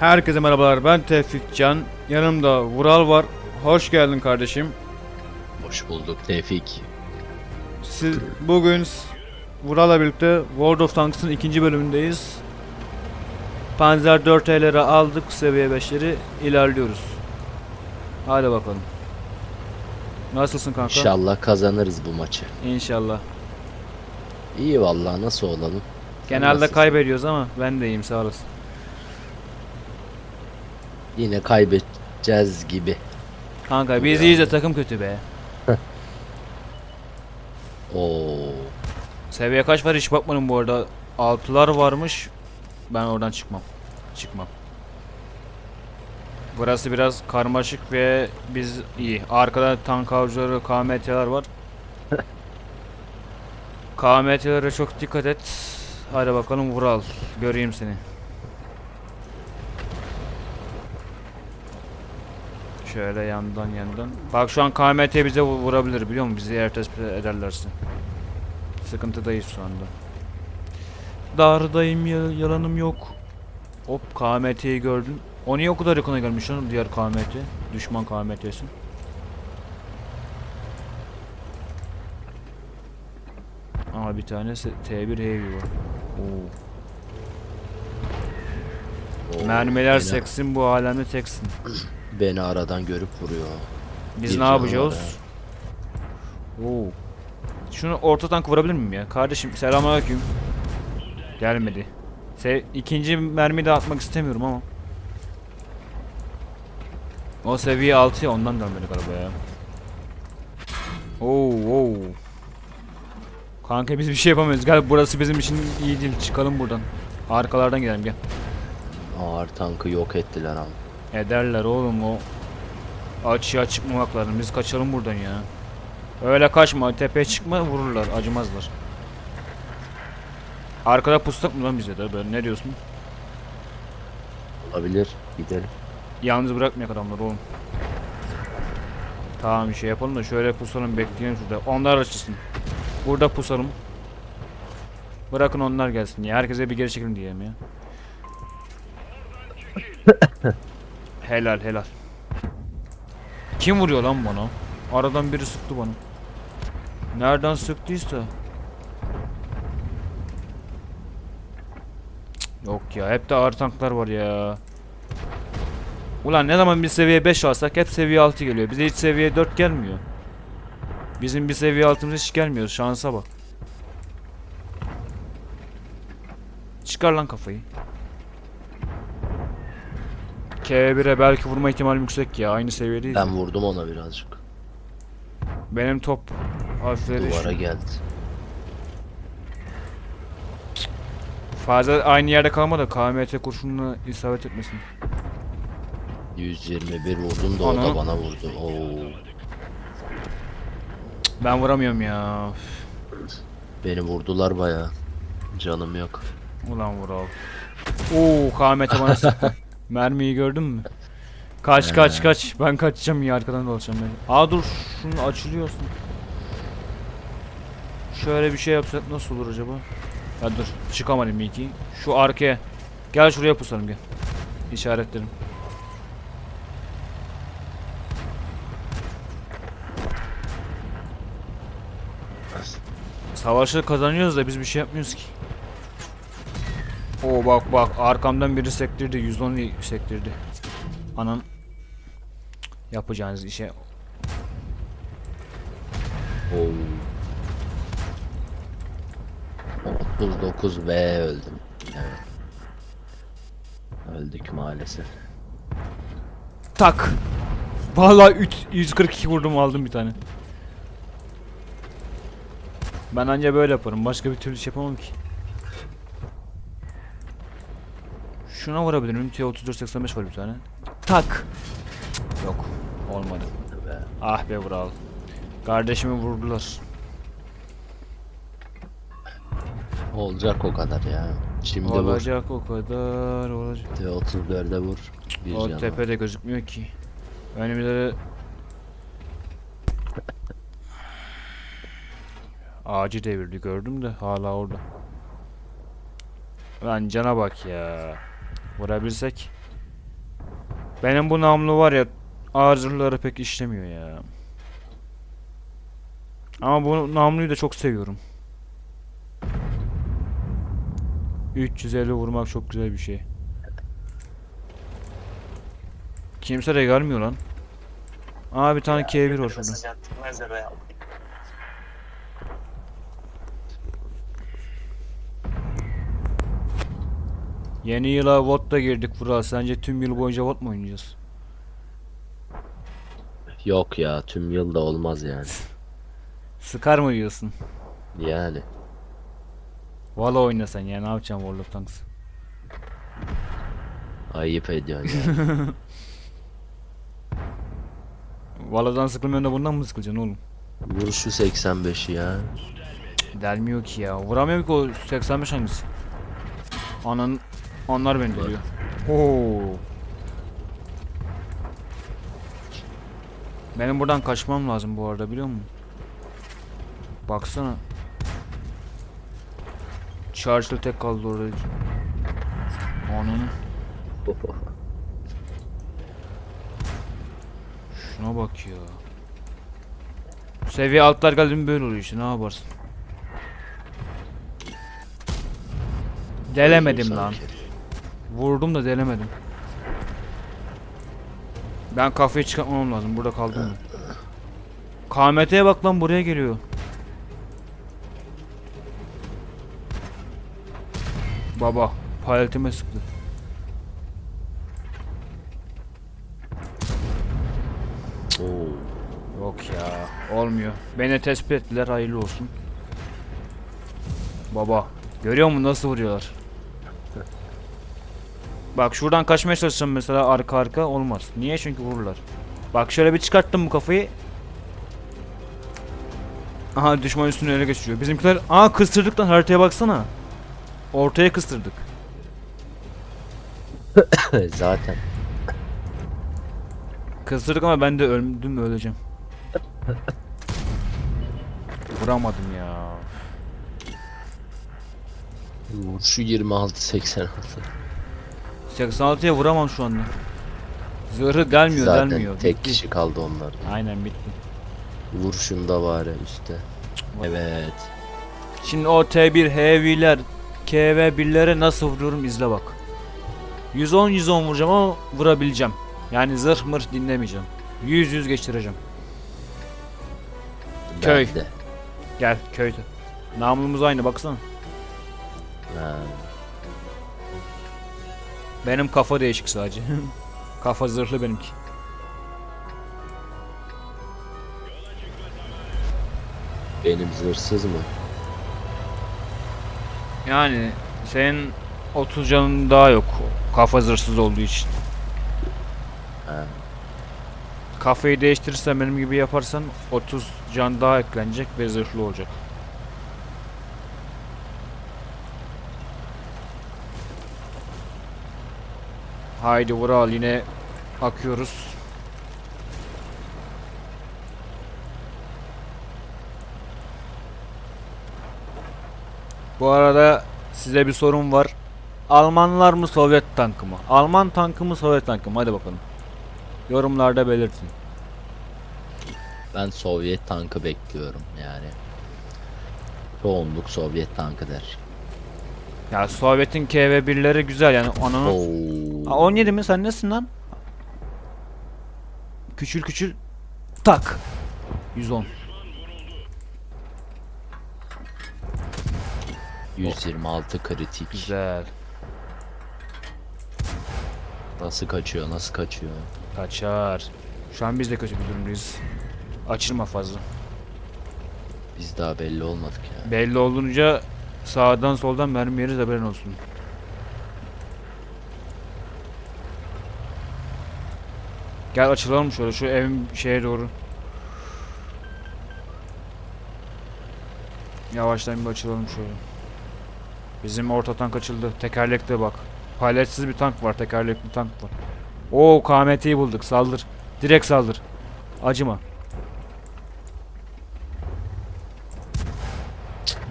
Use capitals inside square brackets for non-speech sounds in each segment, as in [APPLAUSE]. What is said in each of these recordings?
Herkese merhabalar ben Tevfik Can. Yanımda Vural var. Hoş geldin kardeşim. Hoş bulduk Tevfik. Siz bugün Vural'la birlikte World of Tanks'ın ikinci bölümündeyiz. Panzer 4T'leri aldık seviye 5'leri ilerliyoruz. Hadi bakalım. Nasılsın kanka? İnşallah kazanırız bu maçı. İnşallah. İyi vallahi nasıl olalım? Genelde nasılsın? kaybediyoruz ama ben de iyiyim sağ olasın. Yine kaybedeceğiz gibi. Kanka biz iyiyiz de takım kötü be. [LAUGHS] Oo. Seviye kaç var hiç bakmadım bu arada. Altılar varmış. Ben oradan çıkmam. Çıkmam. Burası biraz karmaşık ve biz iyi. Arkada tank avcıları, KMT'ler var. [LAUGHS] KMT'lere çok dikkat et. Hadi bakalım Vural. Göreyim seni. Şöyle yandan yandan. Bak şu an KMT bize vu- vurabilir biliyor musun? Bizi eğer tespit ederlerse. Sıkıntıdayız şu anda. Dardayım ya- yalanım yok. Hop KMT'yi gördüm. O niye o kadar yakına gelmiş lan diğer KMT? Düşman KMT'si. Ama bir tanesi T1 Heavy var. Oo. Oo, Mermiler seksin bu alemde teksin. [CLEARS THROAT] Beni aradan görüp vuruyor. Biz Bir ne yapacağız? Oo. Şunu orta tank vurabilir miyim ya? Kardeşim selamünaleyküm. Gelmedi. Se ikinci mermi de atmak istemiyorum ama. O seviye 6 ya ondan dönmedi galiba ya. Oo, oo. Kanka biz bir şey yapamıyoruz. Gel burası bizim için iyi değil. Çıkalım buradan. Arkalardan gidelim gel. Ağır tankı yok ettiler ama. Ederler oğlum o açığa çıkmamak lazım. Biz kaçalım buradan ya. Öyle kaçma. Tepeye çıkma vururlar. Acımazlar. Arkada pustak mı lan bize de böyle ne diyorsun? Olabilir. Gidelim. Yalnız bırakmayak adamları oğlum. Tamam bir şey yapalım da şöyle pusalım bekleyelim şurada. Onlar açılsın. Burada pusalım. Bırakın onlar gelsin ya. Herkese bir geri çekelim diyelim ya. [LAUGHS] helal helal. Kim vuruyor lan bana? Aradan biri sıktı bana. Nereden sıktıysa. Yok ya hep de ağır tanklar var ya. Ulan ne zaman bir seviye 5 alsak hep seviye 6 geliyor. Bize hiç seviye 4 gelmiyor. Bizim bir seviye altımız hiç gelmiyor. Şansa bak. Çıkar lan kafayı. K1'e belki vurma ihtimalim yüksek ya. Aynı seviyedeyiz. Ben vurdum ona birazcık. Benim top harfleri Duvara geldi. fazla aynı yerde kalma da KMT kurşununa isabet etmesin. 121 vurdum da o da bana vurdu. Oo. Ben vuramıyorum ya. Beni vurdular baya. Canım yok. Ulan Vural. Oo KMT bana sıktı. [LAUGHS] Mermiyi gördün mü? Kaç kaç kaç. Ben kaçacağım ya arkadan dolaşacağım ben. Aa dur şunu açılıyorsun. Şöyle bir şey yapsak nasıl olur acaba? Ya dur çıkamadım iyi ki. Şu arkaya. Gel şuraya pusalım gel. İşaretlerim. Savaşı kazanıyoruz da biz bir şey yapmıyoruz ki. Oo bak bak arkamdan biri sektirdi 110 sektirdi. Anan yapacağınız işe Oo. 39 ve öldüm. Evet. Öldük maalesef. tak. Vallahi üç- 142 vurdum aldım bir tane. Ben anca böyle yaparım. Başka bir türlü şey yapamam ki. Şuna vurabilirim. T3485 var bir tane. Tak. Yok. Olmadı. Ah be Vural. Kardeşimi vurdular. Olacak o kadar ya. Şimdi vur. olacak o kadar olacak. T34'e vur. Bir O canı. tepede gözükmüyor ki. Önümüzde Ağacı devirdi gördüm de hala orada. Lan cana bak ya. Vurabilsek. Benim bu namlu var ya ağır zırhları pek işlemiyor ya. Ama bu namluyu da çok seviyorum. 350 vurmak çok güzel bir şey. Kimse de gelmiyor lan. Aa bir tane K1 var şurada. Mesaj attırmaz da be. Yeni yıla VOD da girdik Vural. Sence tüm yıl boyunca VOD mu oynayacağız? Yok ya tüm yıl da olmaz yani. [LAUGHS] Sıkar mı diyorsun? Yani. Valla oynasan ya ne yapacaksın World of Tanks? Ayıp ediyorsun ya. [LAUGHS] Vala'dan sıkılmıyorsun da bundan mı sıkılacaksın oğlum? Vur şu 85'i ya. Delmiyor ki ya. Vuramıyorum ki o 85 hangisi? Anan onlar beni dövüyor. Oo. Benim buradan kaçmam lazım bu arada biliyor musun? Baksana. Charge'lı tek kaldı orada. Onun. Şuna bak ya. Seviye altlar geldi mi böyle oluyor işte ne yaparsın? Delemedim lan. Sanki. Vurdum da delemedim. Ben kafayı çıkartmam lazım. Burada kaldım? KMT'ye bak lan buraya geliyor. Baba paletime sıktı. Oo. Yok ya olmuyor. Beni tespit ettiler hayırlı olsun. Baba görüyor musun nasıl vuruyorlar? Bak şuradan kaçmaya çalışacağım mesela arka arka olmaz. Niye? Çünkü vururlar. Bak şöyle bir çıkarttım bu kafayı. Aha düşman üstünü ele geçiriyor. Bizimkiler aa kıstırdık lan haritaya baksana. Ortaya kıstırdık. [COUGHS] Zaten. Kıstırdık ama ben de öldüm öleceğim. Vuramadım ya. Vur şu 26 86. 86'ya vuramam şu anda. Zırhı gelmiyor Zaten gelmiyor. tek Bitti. kişi kaldı onlar. Aynen bitti. Vur şunda bari üstte. Evet. Şimdi o T1 Heavy'ler KV1'lere nasıl vuruyorum izle bak. 110 110 vuracağım ama vurabileceğim. Yani zırh mırh dinlemeyeceğim. 100 100 geçireceğim. Köy. Ben de. Gel köyde. Namlumuz aynı baksana. Ha. Benim kafa değişik sadece. [LAUGHS] kafa zırhlı benimki. Benim zırhsız mı? Yani senin 30 canın daha yok. Kafa zırhsız olduğu için. Ha. Kafayı değiştirirsen benim gibi yaparsan 30 can daha eklenecek ve zırhlı olacak. Haydi Vural yine akıyoruz. Bu arada size bir sorum var. Almanlar mı Sovyet tankı mı? Alman tankı mı Sovyet tankı mı? Hadi bakalım. Yorumlarda belirtin. Ben Sovyet tankı bekliyorum yani. Çoğunluk Sovyet tankı der. Ya Sovyet'in KV1'leri güzel yani ananı... Oo. Ha, 17 mi sen nesin lan? Küçül küçül. Tak. 110. 126 kritik. Güzel. Nasıl kaçıyor? Nasıl kaçıyor? Kaçar. Şu an biz de kötü bir durumdayız. Açılma fazla. Biz daha belli olmadık ya. Belli olunca sağdan soldan mermi yeriz haberin olsun. Gel açılalım şöyle şu evin şeye doğru. Yavaştan bir açılalım şöyle. Bizim orta tank açıldı. Tekerlekte bak. Paletsiz bir tank var. Tekerlekli tank var. Oo KMT'yi bulduk. Saldır. Direkt saldır. Acıma.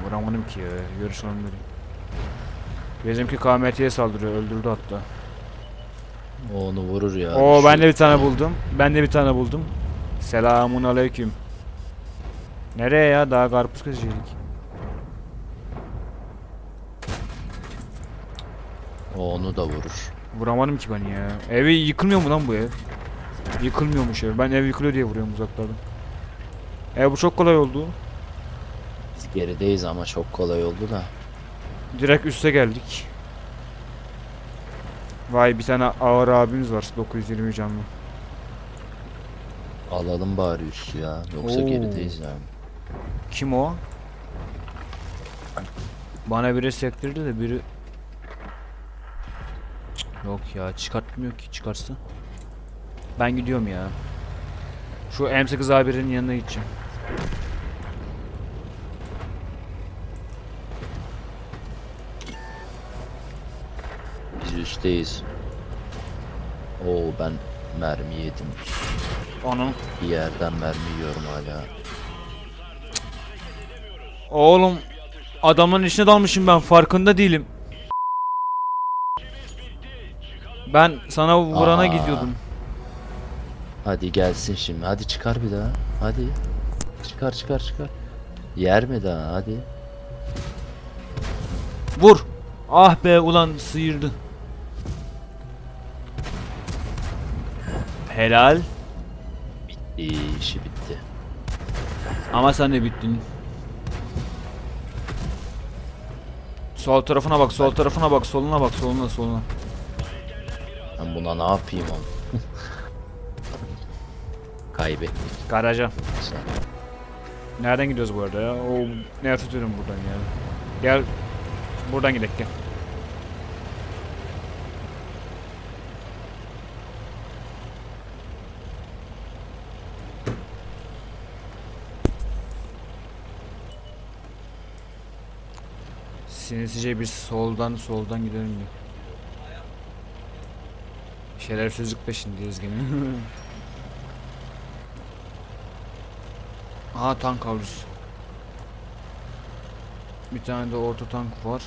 Vuramadım ki ya. Görüş onları. Bizimki KMT'ye saldırıyor. Öldürdü hatta. O onu vurur ya. Oo ben de bir tane buldum. Ben de bir tane buldum. Selamun aleyküm. Nereye ya? Daha karpuz kesecektik. O onu da vurur. Vuramadım ki ben ya. Evi yıkılmıyor mu lan bu ev? Yıkılmıyormuş ev. Ben ev yıkılıyor diye vuruyorum uzaklardan. E bu çok kolay oldu. Biz gerideyiz ama çok kolay oldu da. Direkt üste geldik. Vay bir tane ağır abimiz var 920 canlı. Alalım bari üstü ya. Yoksa Oo. gerideyiz yani. Kim o? Bana biri sektirdi de biri... Cık, Yok ya çıkartmıyor ki çıkarsa. Ben gidiyorum ya. Şu M8 A1'in yanına gideceğim. Biz üstteyiz. Oo ben mermi yedim. Onun. Bir yerden mermi yiyorum hala. Oğlum adamın içine dalmışım ben farkında değilim. Ben sana vurana Aa. gidiyordum. Hadi gelsin şimdi. Hadi çıkar bir daha. Hadi. Çıkar çıkar çıkar. Yer mi daha? Hadi. Vur. Ah be ulan sıyırdı. Helal. İyi işi bitti. Ama sen de bittin. Sol tarafına bak, sol tarafına bak, soluna bak, soluna, soluna. Ben buna ne yapayım oğlum? [LAUGHS] Kaybettik. Garaja. Sen. Nereden gidiyoruz bu arada ya? O ne tutuyorum buradan ya. Gel. Buradan gidelim gel. Sinirsice bir soldan soldan gidelim diyor. Şerefsizlik peşindeyiz gene. [LAUGHS] Aha tank avlusu. Bir tane de orta tank var.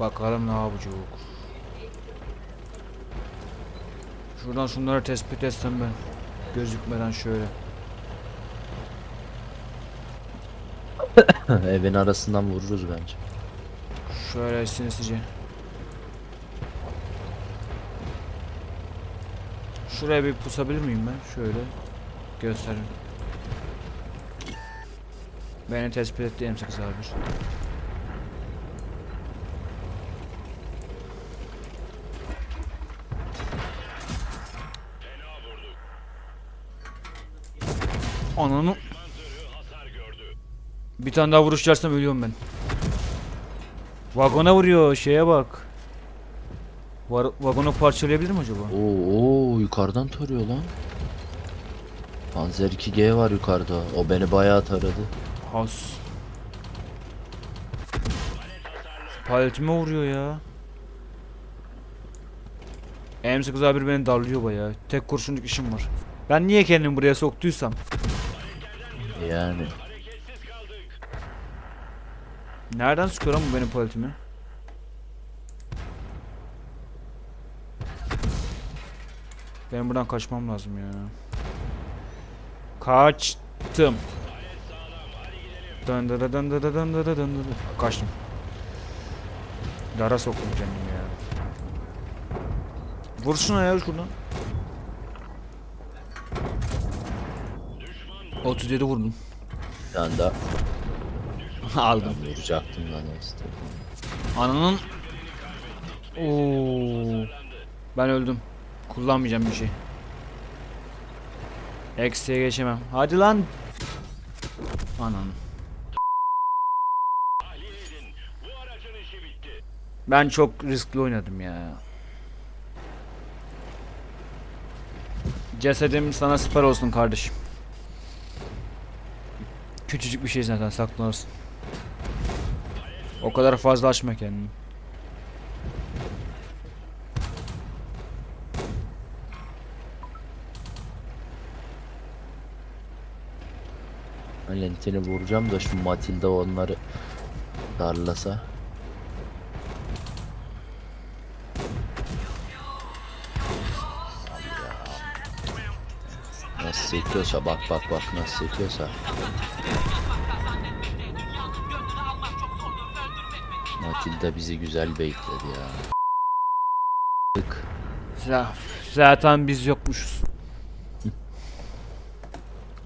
Bakalım ne yapacak. Şuradan şunları tespit etsem ben. Gözükmeden şöyle. [LAUGHS] Evin arasından vururuz bence. Şöyle sinirsice. Şuraya bir pusabilir miyim ben? Şöyle gösterin. Beni tespit etti M8 abi. Ananı Bir tane daha vuruş yersem ölüyorum ben. Vagona vuruyor şeye bak. Var, vagonu parçalayabilir mi acaba? Oo, oo yukarıdan tarıyor lan. Panzer 2G var yukarıda. O beni bayağı taradı. Has. Paletime vuruyor ya. M8 A1 beni darlıyor bayağı. Tek kurşunluk işim var. Ben niye kendimi buraya soktuysam. Yani. Nereden sıkıyor lan bu benim paletimi? Benim buradan kaçmam lazım ya. Kaçtım. Dı dı dın dı dı dın dı dı. Kaçtım. Dara soktum kendimi ya. Vur şuna ya şuradan. 37 vurdum. Bir tane daha [LAUGHS] Aldım. ben vuracaktım neyse. Ananın Oo. Ben öldüm. Kullanmayacağım bir şey. Eksiye geçemem. Hadi lan. Ananın. Ben çok riskli oynadım ya. Cesedim sana siper olsun kardeşim. Küçücük bir şey zaten saklanırsın. O kadar fazla açma kendini. Lentini vuracağım da şu Matilda onları darlasa. Nasıl sekiyorsa bak bak bak nasıl sekiyorsa. Matilda bizi güzel bekledi ya. Tık. Ya, zaten biz yokmuşuz.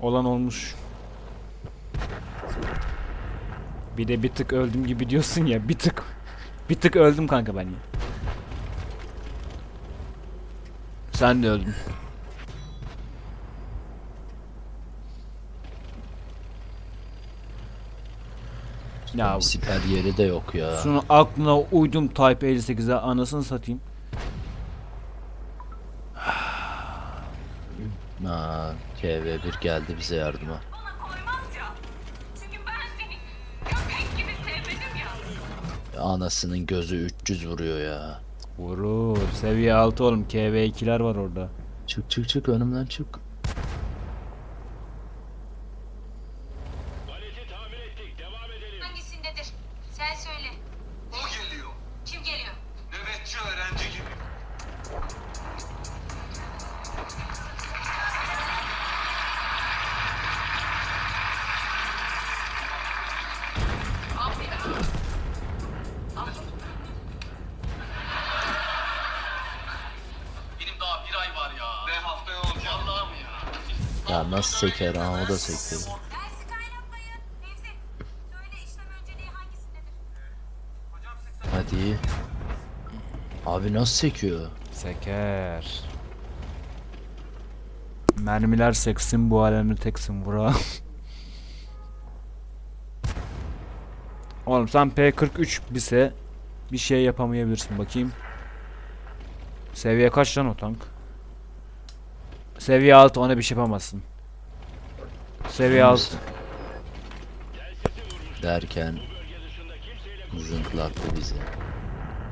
Olan olmuş. Bir de bir tık öldüm gibi diyorsun ya bir tık. Bir tık öldüm kanka ben ya. Sen de öldün. Ya Bir siper yeri de yok ya. şunu aklına uydum Type 58'e anasını satayım. [SIGHS] Aa, KV1 geldi bize yardıma. Anasının gözü 300 vuruyor ya. Vurur. Seviye 6 oğlum. KV2'ler var orada. Çık çık çık önümden çık. Nasıl seker ha o da hangisindedir? Hadi. Abi nasıl sekiyor? Seker. Mermiler seksin bu alemde teksin vura. Oğlum sen P43 bise bir şey yapamayabilirsin bakayım. Seviye kaç lan o tank? Seviye 6 ona bir şey yapamazsın. Seviye 6. Derken zınklattı bizi.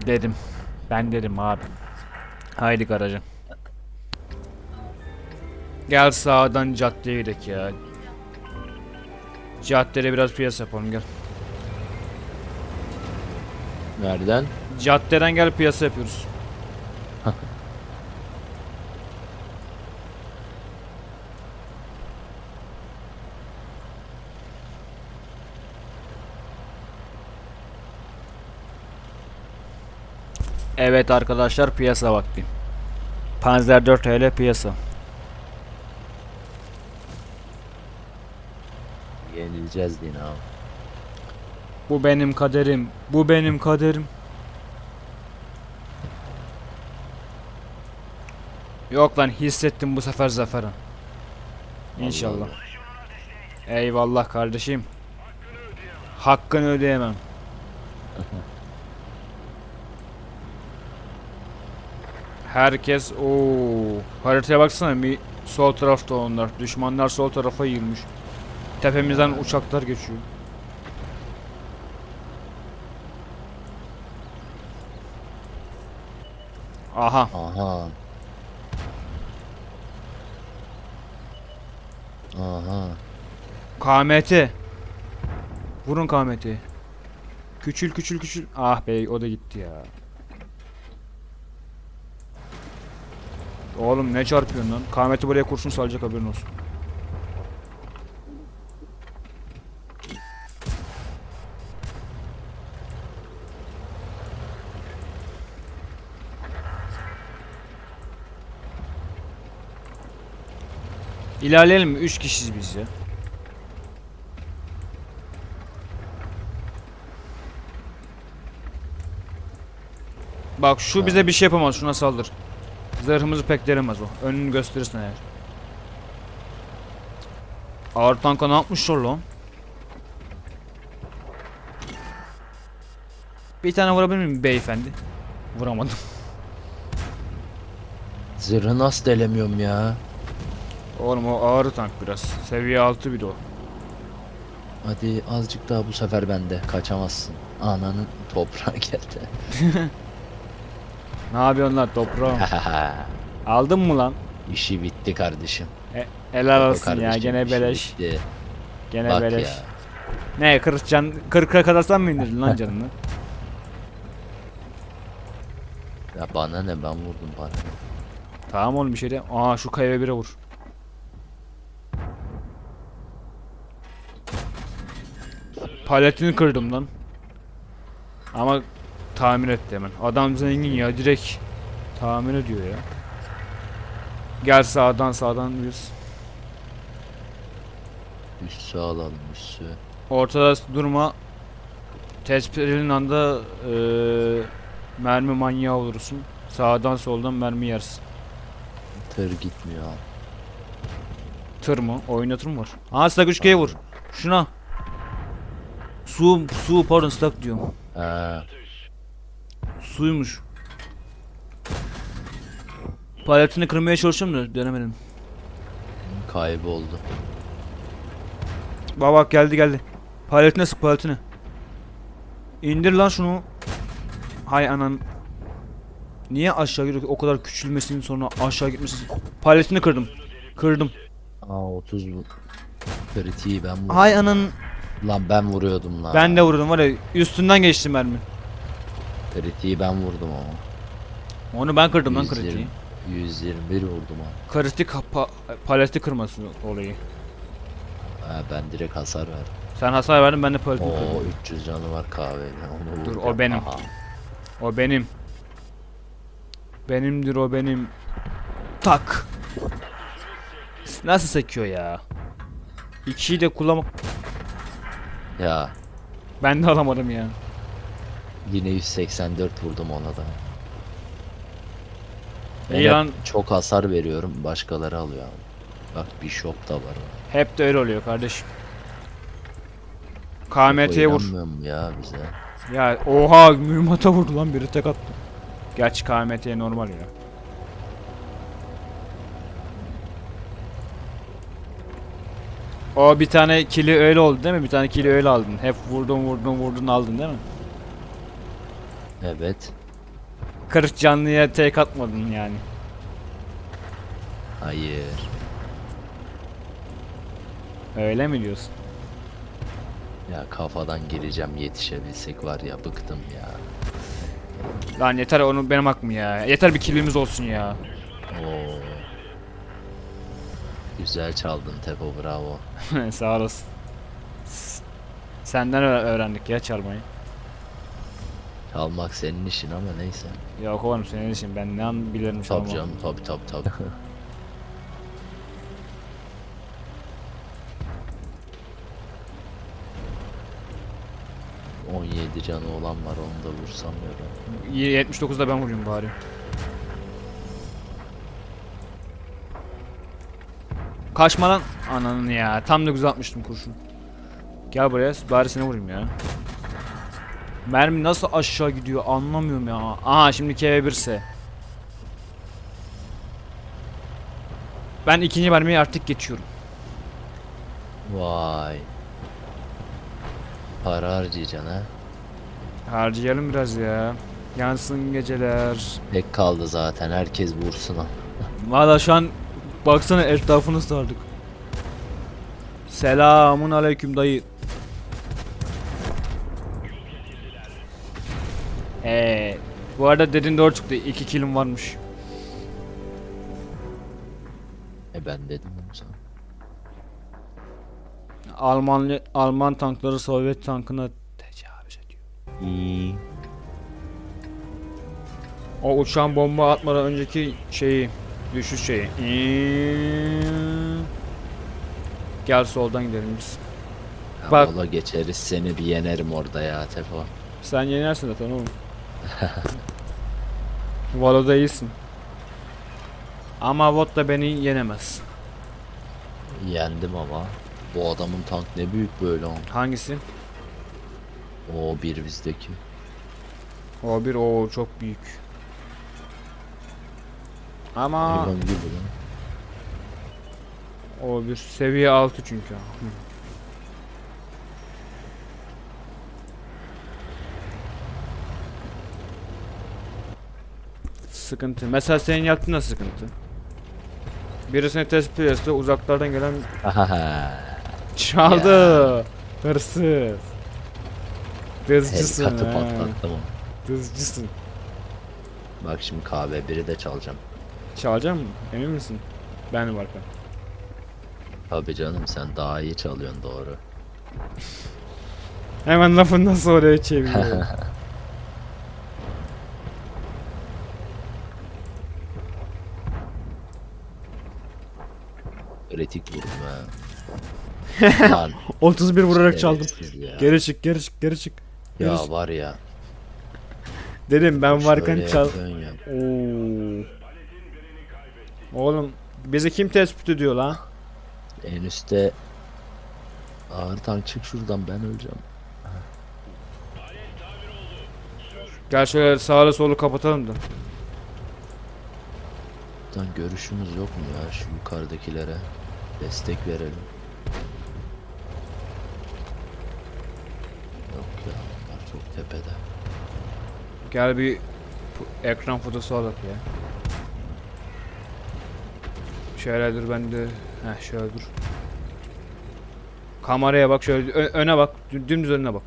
Dedim. Ben dedim abi. Haydi garaja. Gel sağdan caddeye gidelim ya. Caddede biraz piyasa yapalım gel. Nereden? Caddeden gel piyasa yapıyoruz. Evet arkadaşlar piyasa vakti. Panzer 4 TL piyasa. Yenileceğiz yine abi. Bu benim kaderim. Bu benim kaderim. Yok lan hissettim bu sefer zaferi. İnşallah. Eyvallah kardeşim. Hakkını ödeyemem. Herkes o haritaya baksana bir sol tarafta onlar. Düşmanlar sol tarafa yığılmış. Tepemizden uçaklar geçiyor. Aha. Aha. Aha. KMT. Vurun KMT. Küçül küçül küçül. Ah be o da gitti ya. Oğlum ne çarpıyorsun lan? KMT buraya kurşun salacak haberin olsun. İlerleyelim mi? 3 kişiyiz biz ya. Bak şu bize bir şey yapamaz. Şuna saldır. Zırhımızı pek delemez o. Önünü gösterirsin eğer. Ağır tanka ne yapmışlar lan? Bir tane vurabilir miyim beyefendi? Vuramadım. [LAUGHS] Zırhı nasıl delemiyorum ya? Oğlum o ağır tank biraz. Seviye 6 bir de o. Hadi azıcık daha bu sefer bende. Kaçamazsın. Ananın toprağı geldi. [LAUGHS] Ne yapıyorsun lan toprağım? [LAUGHS] Aldın mı lan? İşi bitti kardeşim. E, helal olsun kardeşim, ya gene beleş. Bitti. Gene Bak beleş. Ya. Ne 40 can 40'a kadar sen mi indirdin lan canını? [LAUGHS] Ya bana ne ben vurdum bana. Tamam oğlum bir şey de. Aa şu kayaya bire vur. Paletini kırdım lan. Ama tamir etti hemen. Adam zengin ya direkt tamir ediyor ya. Gel sağdan sağdan yüz. Üssü alalım üssü. Ortada durma. Tespit anda eee, mermi manyağı olursun. Sağdan soldan mermi yersin. Tır gitmiyor. Tır mı? Oyunda tır mı var? Aa stack 3G'ye vur. Şuna. Su, su pardon stack diyorum. Ha, Suymuş. Paletini kırmaya çalışıyorum da denemedim. kayboldu. Bak bak geldi geldi. Paletine sık paletine. İndir lan şunu. Hay anan. Niye aşağı gidiyor? O kadar küçülmesinin sonra aşağı gitmesi. Paletini kırdım. Kırdım. Aa 30 bu. Kritiği ben vurdum. Hay anan. Lan ben vuruyordum lan. Ben de vurdum var ya üstünden geçti mermi. Kritiği ben vurdum ama. Onu ben kırdım lan 120 kritiği. 121 vurdum ama. Kritik pa paleti kırması olayı. Ha, ben direkt hasar verdim. Sen hasar verdin ben de paletini Oo kırdım. 300 canı var kahveyle. Onu Dur, o benim. Aha. O benim. Benimdir o benim. Tak. Nasıl sekiyor ya? İkiyi de kullanmak Ya ben de alamadım ya. Yine 184 vurdum ona da. Ben İyi hep lan. çok hasar veriyorum başkaları alıyor abi. Bak bir shop da var. Hep de öyle oluyor kardeşim. KMT'ye vur. İnanmıyor mu ya bize? Ya oha mühimata vurdu lan biri tek attı. Gerçi KMT normal ya. O bir tane kili öyle oldu değil mi? Bir tane kili öyle aldın. Hep vurdun vurdun vurdun aldın değil mi? Evet. 40 canlıya tek atmadın yani. Hayır. Öyle mi diyorsun? Ya kafadan gireceğim yetişebilsek var ya bıktım ya. Lan yeter onu benim hakkım ya. Yeter bir kilimiz olsun ya. Oo. Güzel çaldın Tepo bravo. [LAUGHS] Sağ olasın. Senden öğ- öğrendik ya çalmayı. Çalmak senin işin ama neyse. Yok oğlum senin için ben ne an bilirim Tabii çalmayı. canım tabii tabii tabii. [LAUGHS] ...17 canı olan var onu da vursam ya ben. 79'da ben vurayım bari. Kaçma lan. Ananın ya. Tam da güzel atmıştım kurşun. Gel buraya. Bari seni vurayım ya. Mermi nasıl aşağı gidiyor anlamıyorum ya. Aha şimdi KV1'se. Ben ikinci mermiyi artık geçiyorum. Vay. Para harcayacaksın ha. Harcayalım biraz ya. Yansın geceler. Tek kaldı zaten herkes vursun ha. [LAUGHS] Valla şu an baksana etrafını sardık. Selamun aleyküm dayı. Ee, bu arada dedin doğru çıktı. 2 kilim varmış. E ben dedim onu sana. Alman Alman tankları Sovyet tankına tecavüz ediyor. İyi. O uçağın bomba atmadan önceki şeyi düşüş şeyi. İyi. Gel soldan gidelim biz. Ya Bak. Valla geçeriz seni bir yenerim orada ya Tepo. Sen yenersin zaten oğlum. [LAUGHS] Valo'da iyisin. Ama Vot da beni yenemez. Yendim ama. Bu adamın tank ne büyük böyle on. Hangisi? O bir bizdeki. O bir o çok büyük. Ama Hayvan gibi lan. o bir seviye 6 çünkü. Hı. Sıkıntı. Mesela senin yaptığın da sıkıntı. Birisine tespit etse uzaklardan gelen [LAUGHS] çaldı. Hırsız. Dızcısın Helikatı patlattım. Dızcısın. Bak şimdi KB1'i de çalacağım. Çalacak mı? Emin misin? Ben de varken. Tabii canım sen daha iyi çalıyorsun doğru. Hemen lafı nasıl oraya çeviriyor. [LAUGHS] Kritik vurum ha. [LAUGHS] Lan 31 vurarak çaldım. Ya. Geri çık, geri çık, geri çık. ya geri- var ya. Dedim ben varken şöyle çal. yapıyorsun ya. Oo. Oğlum bizi kim tespit ediyor lan? En üstte ağır tank çık şuradan ben öleceğim. Gel şöyle sağlı solu kapatalım da. Buradan görüşümüz yok mu ya şu yukarıdakilere? Destek verelim. Yok ya onlar çok tepede. Gel bir ekran fotosu alak ya. Şöyle dur ben de. Heh şöyle dur. Kameraya bak şöyle ö- öne bak. Dü- Dümdüz önüne bak.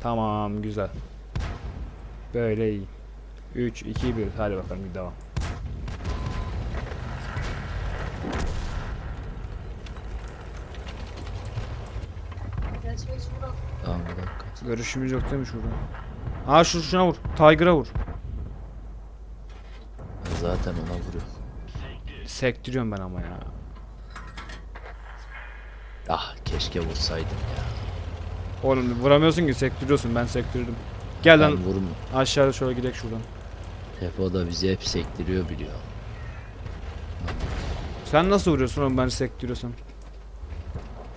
Tamam güzel. Böyle iyi. 3 2 1 hadi bakalım bir devam. Tamam bir dakika. Görüşümüz yok değil mi şurada? Aa şu şuna vur. Tiger'a vur. Zaten ona vuruyorum. Sektiriyorum ben ama ya. Ah keşke vursaydım ya. Oğlum vuramıyorsun ki sektiriyorsun ben sektirdim. Gel lan Ben vurum. aşağıda şöyle gidelim şuradan. Tefo da bizi hep sektiriyor biliyor. Sen nasıl vuruyorsun oğlum ben sektiriyorsam?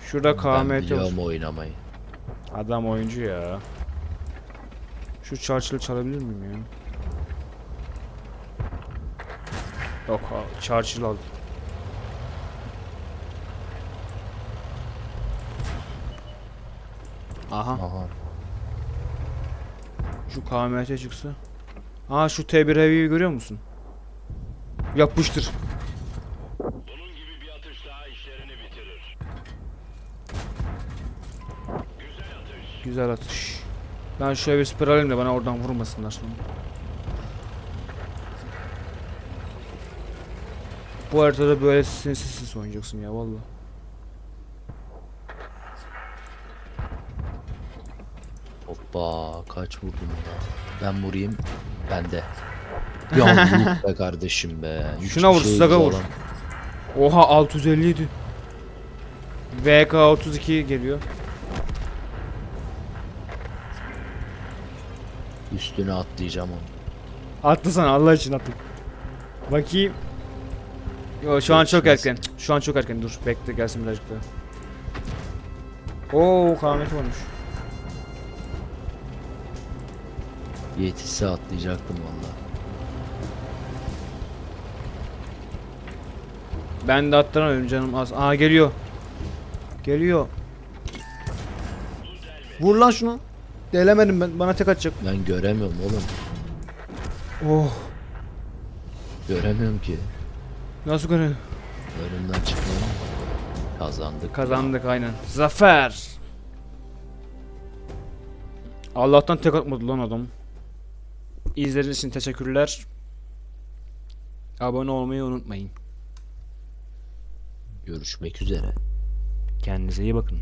Şurada ben KMT var. biliyorum oynamayı. Adam oyuncu ya. Şu Churchill'ı çalabilir miyim ya? Yok ha, Churchill aldım. Aha Aha. şu KMT çıksa. Aa şu T1 Heavy'yi görüyor musun? Yapıştır. Bunun gibi bir atış daha işlerini bitirir. Güzel atış. Güzel atış. Ben şöyle bir spiral alayım da bana oradan vurmasınlar sonra. Bu haritada böyle sinsi sinsi oynayacaksın ya valla. Hoppa kaç vurdum ya. Ben vurayım. Ben de. Ya yuh [LAUGHS] be kardeşim be. Üç Şuna vur, kişi Saga vur. olan. Oha 657. VK 32 geliyor. Üstüne atlayacağım onu. Atlasana Allah için atla. Bakayım. Yo şu an çok erken. Şu an çok erken. Dur bekle gelsin birazcık daha. Oo kâhmet varmış. Yetişse atlayacaktım valla. Ben de atlanamıyorum canım az. Aa geliyor. Geliyor. Vur lan şunu. Delemedim ben. Bana tek atacak. Ben göremiyorum oğlum. Oh. Göremiyorum ki. Nasıl göre? Önümden çıkmıyor. Kazandık. Kazandık aynen. Zafer. Allah'tan tek atmadı lan adam. İzlediğiniz için teşekkürler. Abone olmayı unutmayın. Görüşmek üzere. Kendinize iyi bakın.